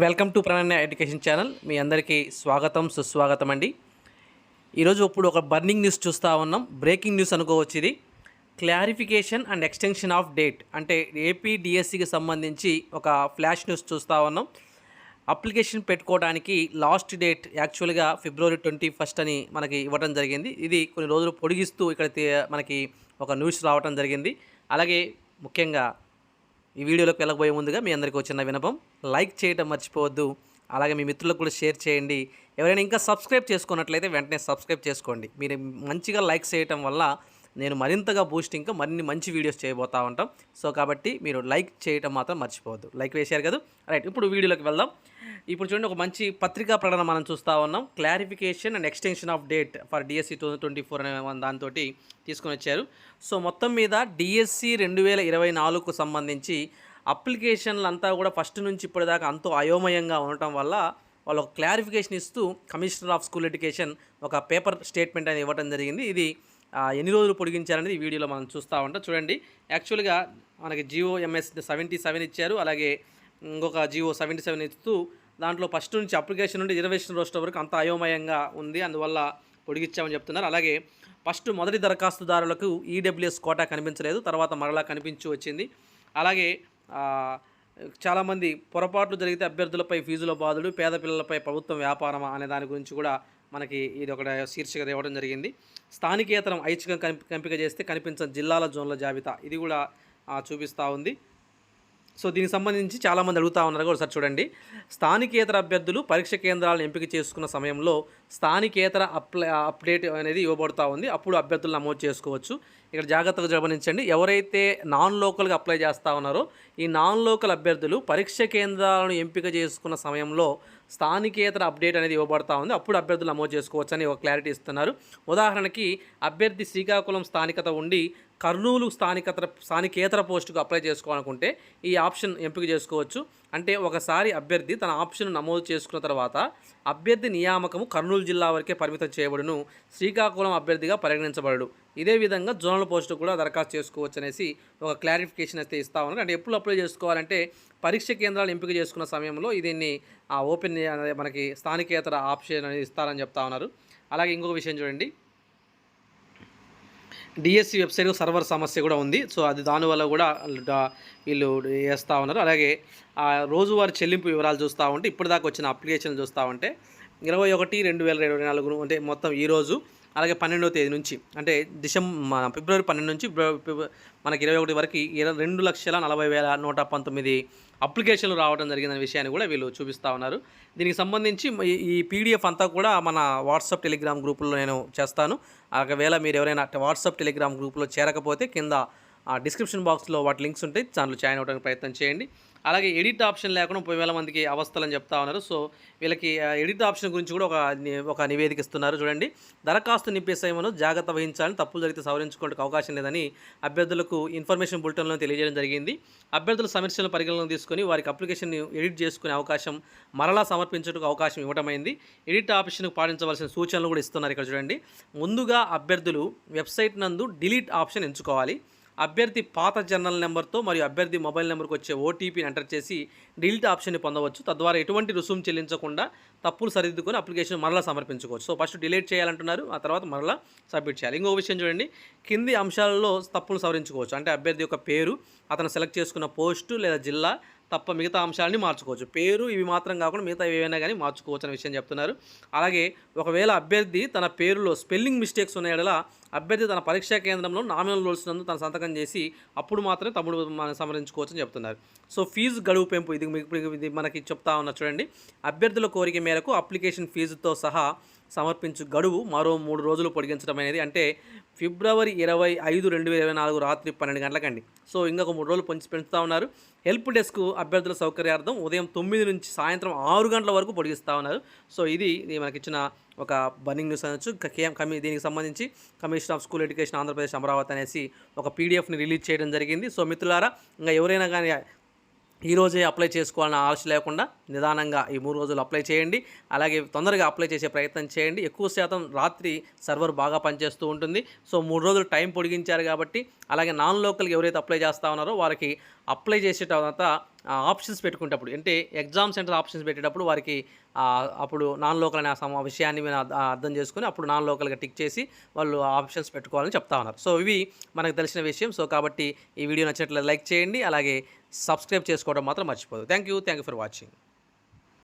Welcome to Prananya education channel. మీ అందరికీ స్వాగతం సుస్వాగతం అండి. ఈరోజు ఇప్పుడు ఒక బర్నింగ్ న్యూస్ చూస్తూ ఉన్నాం. బ్రేకింగ్ న్యూస్ అనుకోవచ్చు ఇది clarification and extension of date అంటే ఏపీ డిఎస్సికి సంబంధించి ఒక ఫ్లాష్ న్యూస్ చూస్తూ ఉన్నాం. అప్లికేషన్ పెట్టుకోవడానికి లాస్ట్ డేట్ యాక్చువల్గా ఫిబ్రవరి ట్వంటీ ఫస్ట్ అని మనకి ఇవ్వడం జరిగింది. ఇది కొన్ని రోజులు పొడిగిస్తూ ఇక్కడ మనకి ఒక న్యూస్ రావడం జరిగింది. అలాగే ముఖ్యంగా ఈ వీడియోలోకి వెళ్ళకపోయే ముందుగా మీ అందరికీ వచ్చిన వినపం. లైక్ చేయడం మర్చిపోవద్దు. అలాగే మీ మిత్రులకు కూడా షేర్ చేయండి. ఎవరైనా ఇంకా సబ్స్క్రైబ్ చేసుకున్నట్లయితే వెంటనే సబ్స్క్రైబ్ చేసుకోండి. మీరు మంచిగా లైక్ చేయటం వల్ల నేను మరింతగా బూస్ట్ ఇంకా మరిన్ని మంచి వీడియోస్ చేయబోతా ఉంటాం. సో కాబట్టి మీరు లైక్ చేయటం మాత్రం మర్చిపోవద్దు. లైక్ వేశారు కదా? రైట్ ఇప్పుడు వీడియోలోకి వెళ్దాం. ఇప్పుడు చూడండి ఒక మంచి పత్రికా ప్రకటన మనం చూస్తూ ఉన్నాం. Clarification and extension of date for DSC two twenty four అనే దాంతో తీసుకొని వచ్చారు. సో మొత్తం మీద డిఎస్సి రెండు వేల ఇరవై నాలుగుకు సంబంధించి అప్లికేషన్లు అంతా కూడా ఫస్ట్ నుంచి ఇప్పటిదాకా అంతో అయోమయంగా ఉండటం వల్ల వాళ్ళు ఒక క్లారిఫికేషన్ ఇస్తూ కమిషనర్ ఆఫ్ స్కూల్ ఎడ్యుకేషన్ ఒక పేపర్ స్టేట్మెంట్ అనేది ఇవ్వడం జరిగింది. ఇది ఎన్ని రోజులు పొడిగించారనేది ఈ వీడియోలో మనం చూస్తూ ఉంటాం. చూడండి. యాక్చువల్గా మనకి జియో ఎంఎస్ సెవెంటీ సెవెన్ ఇచ్చారు. అలాగే ఇంకొక జియో సెవెంటీ సెవెన్ ఇస్తూ దాంట్లో ఫస్ట్ నుంచి అప్లికేషన్ నుండి రిజర్వేషన్ రోజు వరకు అంత అయోమయంగా ఉంది. అందువల్ల పొడిగించామని చెప్తున్నారు. అలాగే ఫస్ట్ మొదటి దరఖాస్తుదారులకు ఈడబ్ల్యూఎస్ కోటా కనిపించలేదు. తర్వాత మరలా కనిపించి వచ్చింది. అలాగే చాలామంది పొరపాట్లు జరిగితే అభ్యర్థులపై ఫీజుల బాధలు పేద పిల్లలపై ప్రభుత్వం వ్యాపారమా అనే దాని గురించి కూడా మనకి ఇది ఒక శీర్షిక ఇవ్వడం జరిగింది. స్థానికేతరం ఐచ్ఛికం కనిపి ఎంపిక చేస్తే కనిపించని జిల్లాల జోన్ల జాబితా. ఇది కూడా చూపిస్తూ ఉంది. సో దీనికి సంబంధించి చాలామంది అడుగుతా ఉన్నారు కూడా ఒకసారి చూడండి. స్థానికేతర అభ్యర్థులు పరీక్ష కేంద్రాలను ఎంపిక చేసుకున్న సమయంలో స్థానికేతర అప్లై అప్డేట్ అనేది ఇవ్వబడుతూ ఉంది. అప్పుడు అభ్యర్థులు నమోదు చేసుకోవచ్చు. ఇక్కడ జాగ్రత్తగా గమనించండి. ఎవరైతే నాన్ లోకల్గా అప్లై చేస్తూ ఉన్నారో ఈ నాన్ లోకల్ అభ్యర్థులు పరీక్ష కేంద్రాలను ఎంపిక చేసుకున్న సమయంలో స్థానికేతర అప్డేట్ అనేది ఇవ్వబడతా ఉంది. అప్పుడు అభ్యర్థులు నమోదు చేసుకోవచ్చని ఒక క్లారిటీ ఇస్తున్నారు. ఉదాహరణకి అభ్యర్థి శ్రీకాకుళం స్థానికత ఉండి కర్నూలు స్థానికత స్థానికేతర పోస్టుకు అప్లై చేసుకోవాలనుకుంటే ఈ ఆప్షన్ ఎంపిక చేసుకోవచ్చు. అంటే ఒకసారి అభ్యర్థి తన ఆప్షన్ నమోదు చేసుకున్న తర్వాత అభ్యర్థి నియామకము కర్నూలు జిల్లా వరకే పరిమితం చేయబడును. శ్రీకాకుళం అభ్యర్థిగా పరిగణించబడడు. ఇదే విధంగా జోనల్ పోస్టు కూడా దరఖాస్తు చేసుకోవచ్చు అనేసి ఒక క్లారిఫికేషన్ అయితే ఇస్తా ఉన్నారు. అంటే ఎప్పుడు అప్లై చేసుకోవాలంటే పరీక్ష కేంద్రాలు ఎంపిక చేసుకున్న సమయంలో దీన్ని ఆ ఓపెన్ అనేది మనకి స్థానికేతర ఆప్షన్ అనేది ఇస్తారని చెప్తా ఉన్నారు. అలాగే ఇంకొక విషయం చూడండి. డిఎస్సి వెబ్సైట్ సర్వర్ సమస్య కూడా ఉంది. సో అది దానివల్ల కూడా వీళ్ళు వేస్తూ ఉన్నారు. అలాగే ఆ రోజువారీ చెల్లింపు వివరాలు చూస్తూ ఉంటే ఇప్పటిదాకా వచ్చిన అప్లికేషన్ చూస్తూ ఉంటే ఇరవై ఒకటి రెండు వేల ఇరవై నాలుగు అంటే మొత్తం ఈరోజు అలాగే పన్నెండవ తేదీ నుంచి అంటే డిసెంబర్ ఫిబ్రవరి పన్నెండు నుంచి మనకి ఇరవై ఒకటి వరకు ఇరవై రెండు లక్షల నలభై వేల నూట పంతొమ్మిది అప్లికేషన్లు రావడం జరిగిందనే విషయాన్ని కూడా వీళ్ళు చూపిస్తూ ఉన్నారు. దీనికి సంబంధించి ఈ- ఈ పీడిఎఫ్ అంతా కూడా మన వాట్సాప్ టెలిగ్రామ్ గ్రూపుల్లో నేను చేస్తాను. ఒకవేళ మీరు ఎవరైనా వాట్సాప్ టెలిగ్రామ్ గ్రూప్లో చేరకపోతే కింద డిస్క్రిప్షన్ బాక్స్లో వాటి లింక్స్ ఉంటాయి. దాంట్లో జాయిన్ అవ్వడానికి ప్రయత్నం చేయండి. అలాగే ఎడిట్ ఆప్షన్ లేకుండా ముప్పై వేల మందికి అవస్థలని చెప్తా ఉన్నారు. సో వీళ్ళకి ఎడిట్ ఆప్షన్ గురించి కూడా ఒక ఒక నివేదిక ఇస్తున్నారు. చూడండి. దరఖాస్తు నింపే సమయంలో జాగ్రత్త వహించాలని తప్పులు జరిగితే సవరించుకోవడానికి అవకాశం లేదని అభ్యర్థులకు ఇన్ఫర్మేషన్ బులెటిన్లో తెలియజేయడం జరిగింది. అభ్యర్థుల సమస్యలను పరిగణలోకి తీసుకొని వారికి అప్లికేషన్ ఎడిట్ చేసుకునే అవకాశం మరలా సమర్పించడానికి అవకాశం ఇవ్వడమైంది ఎడిట్ ఆప్షన్కు పాటించవలసిన సూచనలు కూడా ఇస్తున్నారు ఇక్కడ చూడండి. ముందుగా అభ్యర్థులు వెబ్సైట్ నందు డిలీట్ ఆప్షన్ ఎంచుకోవాలి. అభ్యర్థి పాత జనరల్ నెంబర్తో మరియు అభ్యర్థి మొబైల్ నెంబర్కి వచ్చే ఓటీపీని ఎంటర్ చేసి డిలీట్ ఆప్షన్ని పొందవచ్చు. తద్వారా ఎటువంటి రుసుము చెల్లించకుండా తప్పులు సరిదిద్దుకొని అప్లికేషన్ మరలా సమర్పించుకోవచ్చు. సో ఫస్ట్ డిలీట్ చేయాలంటున్నారు. ఆ తర్వాత మరలా సబ్మిట్ చేయాలి. ఇంకో విషయం చూడండి. కింది అంశాలలో తప్పులు సవరించుకోవచ్చు. అంటే అభ్యర్థి యొక్క పేరు అతను సెలెక్ట్ చేసుకున్న పోస్టు లేదా జిల్లా తప్ప మిగతా అంశాలని మార్చుకోవచ్చు. పేరు ఇవి మాత్రం కాకుండా మిగతా ఏవైనా కానీ మార్చుకోవచ్చు అనే విషయం చెప్తున్నారు. అలాగే ఒకవేళ అభ్యర్థి తన పేరులో స్పెల్లింగ్ మిస్టేక్స్ ఉన్న యెడల అభ్యర్థి తన పరీక్షా కేంద్రంలో నామినల్ రోల్స్నందు తన సంతకం చేసి అప్పుడు మాత్రమే తమ్ముడు మనం చెప్తున్నారు. సో ఫీజు గడువు పెంపు ఇది ఇప్పుడు ఇది మనకి చెప్తా ఉన్న చూడండి. అభ్యర్థుల కోరిక మేరకు అప్లికేషన్ ఫీజుతో సహా సమర్పించు గడువు మరో మూడు రోజులు పొడిగించడం అనేది అంటే ఫిబ్రవరి ఇరవై ఐదు రెండు వేల ఇరవై నాలుగు రాత్రి పన్నెండు గంటలకండి. సో ఇంకొక మూడు రోజులు పొంచి పెంచుతూ ఉన్నారు. హెల్ప్ డెస్క్ అభ్యర్థుల సౌకర్యార్థం ఉదయం తొమ్మిది నుంచి సాయంత్రం ఆరు గంటల వరకు పొడిగిస్తూ ఉన్నారు. సో ఇది ఇది మనకి ఇచ్చిన ఒక బర్నింగ్ న్యూస్ అనొచ్చు. కేఎం కమి దీనికి సంబంధించి commission of school education Andhra Pradesh Amaravati అనేసి ఒక పీడిఎఫ్ని రిలీజ్ చేయడం జరిగింది. సో మిత్రులారా ఇంకా ఎవరైనా కానీ ఈరోజే అప్లై చేసుకోవాలని ఆశ లేకుండా నిదానంగా ఈ మూడు రోజులు అప్లై చేయండి. అలాగే తొందరగా అప్లై చేసే ప్రయత్నం చేయండి. ఎక్కువ శాతం రాత్రి సర్వర్ బాగా పనిచేస్తూ ఉంటుంది. సో మూడు రోజులు టైం పొడిగించారు కాబట్టి అలాగే నాన్ లోకల్కి ఎవరైతే అప్లై చేస్తా ఉన్నారో వారికి అప్లై చేసే తర్వాత ఆప్షన్స్ పెట్టుకునేటప్పుడు అంటే ఎగ్జామ్ సెంటర్ ఆప్షన్స్ పెట్టేటప్పుడు వారికి అప్పుడు నాన్ లోకల్ అనే సమ విషయాన్ని మేము అర్థం చేసుకుని అప్పుడు నాన్ లోకల్గా టిక్ చేసి వాళ్ళు ఆప్షన్స్ పెట్టుకోవాలని చెప్తా ఉన్నారు. సో ఇవి మనకు తెలిసిన విషయం. సో కాబట్టి ఈ వీడియో నచ్చినట్లయితే లైక్ చేయండి. అలాగే సబ్స్క్రైబ్ చేసుకోవడం మాత్రం మర్చిపోదు. Thank you thank you for watching